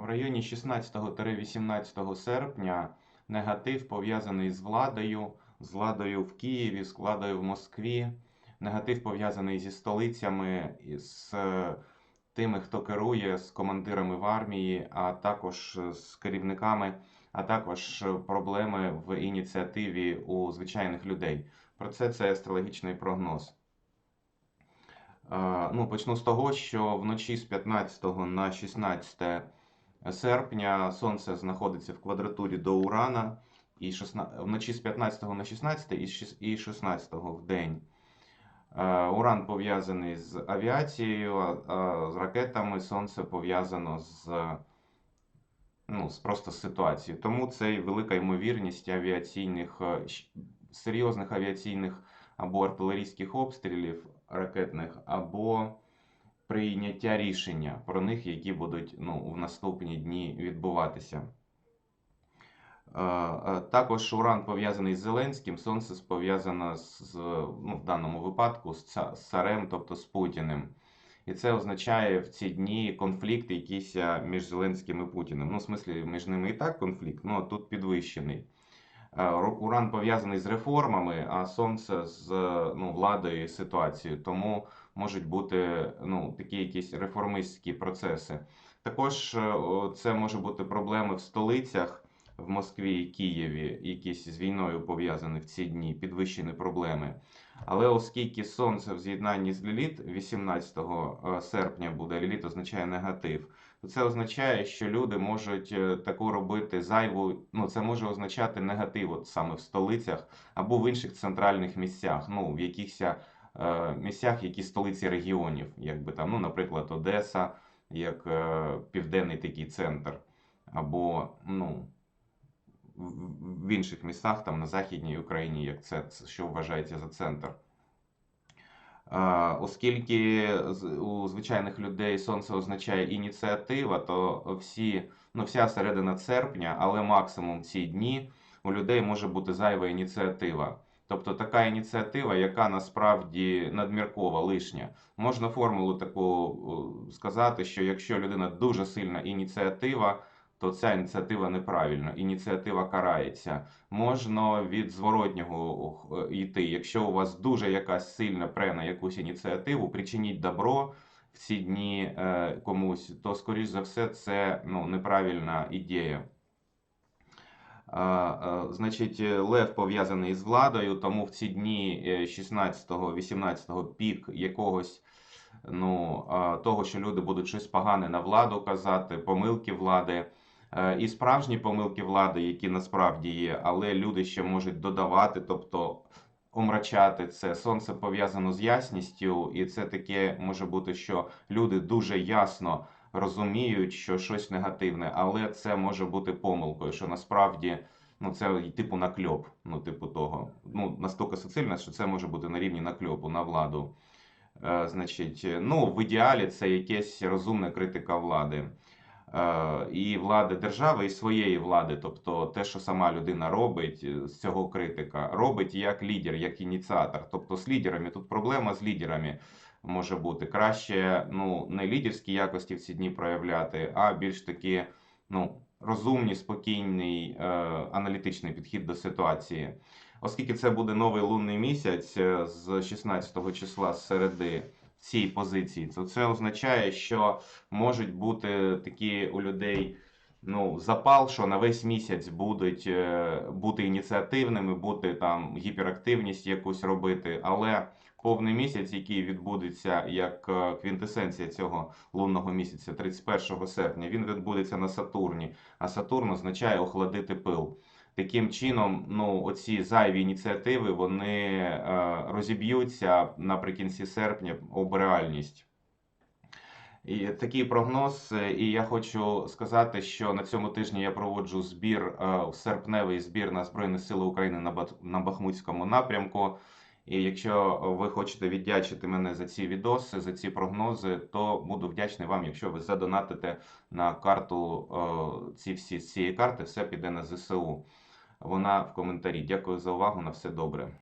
В районі 16-18 серпня негатив пов'язаний з владою, з владою в Києві, з владою в Москві. Негатив пов'язаний зі столицями, з тими, хто керує, з командирами в армії, а також з керівниками, а також проблеми в ініціативі у звичайних людей. Про це це астрологічний прогноз. Е, Ну, почну з того, що вночі з 15 на 16 серпня Сонце знаходиться в квадратурі до Урана, і 16, вночі з 15 на 16 і з шіс- і 16 в день. Е, Уран пов'язаний з авіацією, а а з ракетами Сонце пов'язано з, ну, з просто з ситуацією. Тому це і велика ймовірність авіаційних, е, серйозних авіаційних або артилерійських обстрілів ракетних, або прийняття рішення про них, які будуть ну, в наступні дні відбуватися. Е, е, Також Уран пов'язаний з Зеленським, Сонце пов'язано з, ну, в даному випадку з царем, тобто з Путіним. І це означає в ці дні конфлікт якийсь між Зеленським і Путіним. Ну, в смислі, між ними і так конфлікт, ну тут підвищений. Е, Уран пов'язаний з реформами, а Сонце з ну, владою і ситуацією. Тому можуть бути ну, такі якісь реформистські процеси. Також е, це може бути проблеми в столицях в Москві і Києві, якісь з війною пов'язані в ці дні, підвищені проблеми. Але оскільки Сонце в з'єднанні з Ліліт 18 е, серпня буде, Ліліт означає негатив, то це означає, що люди можуть е, таку робити зайву, ну це може означати негатив от саме в столицях або в інших центральних місцях, ну в якихось е, місцях, які столиці регіонів, якби там, ну, наприклад, Одеса, як південний такий центр, або ну, в- інших містах, там на Західній Україні, як це, що вважається за центр. Е, Оскільки у звичайних людей сонце означає ініціатива, то всі, ну, вся середина серпня, але максимум ці дні у людей може бути зайва ініціатива. Тобто така ініціатива, яка насправді надміркова, лишня. Можна формулу таку сказати, що якщо людина дуже сильна ініціатива, то ця ініціатива неправильна, ініціатива карається. Можна від зворотнього е, йти. Якщо у вас дуже якась сильна пре на якусь ініціативу, причиніть добро в ці дні е, комусь, то скоріш за все це ну, неправильна ідея. А, Значить, е, лев пов'язаний з владою, тому в ці дні 16-18 пік якогось ну, того, що люди будуть щось погане на владу казати, помилки влади. Е, І справжні помилки влади, які насправді є, але люди ще можуть додавати, тобто омрачати це. Сонце пов'язано з ясністю, і це таке може бути, що люди дуже ясно розуміють, що щось негативне, але це може бути помилкою, що насправді ну, це типу накльоп, ну, типу того. Ну, настільки суцільно, що це може бути на рівні накльопу на владу. Е, Значить, ну, в ідеалі це якась розумна критика влади. Е, І влади держави, і своєї влади, тобто те, що сама людина робить е, з цього критика, робить як лідер, як ініціатор. Тобто з лідерами тут проблема з лідерами може бути. Краще ну, не лідерські якості в ці дні проявляти, а більш таки ну, розумний, спокійний, е, аналітичний підхід до ситуації. Оскільки це буде новий лунний місяць е, з 16 числа з середи цій позиції, то це означає, що можуть бути такі у людей ну, запал, що на весь місяць будуть е, бути ініціативними, бути там гіперактивність якусь робити, але повний місяць, який відбудеться як е, квінтесенція цього лунного місяця, 31 серпня, він відбудеться на Сатурні, а Сатурн означає охладити пил. Таким чином, ну, оці зайві ініціативи вони е, розіб'ються наприкінці серпня об реальність. І такий прогноз. І я хочу сказати, що на цьому тижні я проводжу збір, е, серпневий збір на Збройні Сили України на Бахмутському напрямку. І якщо ви хочете віддячити мене за ці відоси, за ці прогнози, то буду вдячний вам, якщо ви задонатите на карту е, ці всі цієї карти, все піде на ЗСУ. Вона в коментарі. Дякую за увагу. На все добре.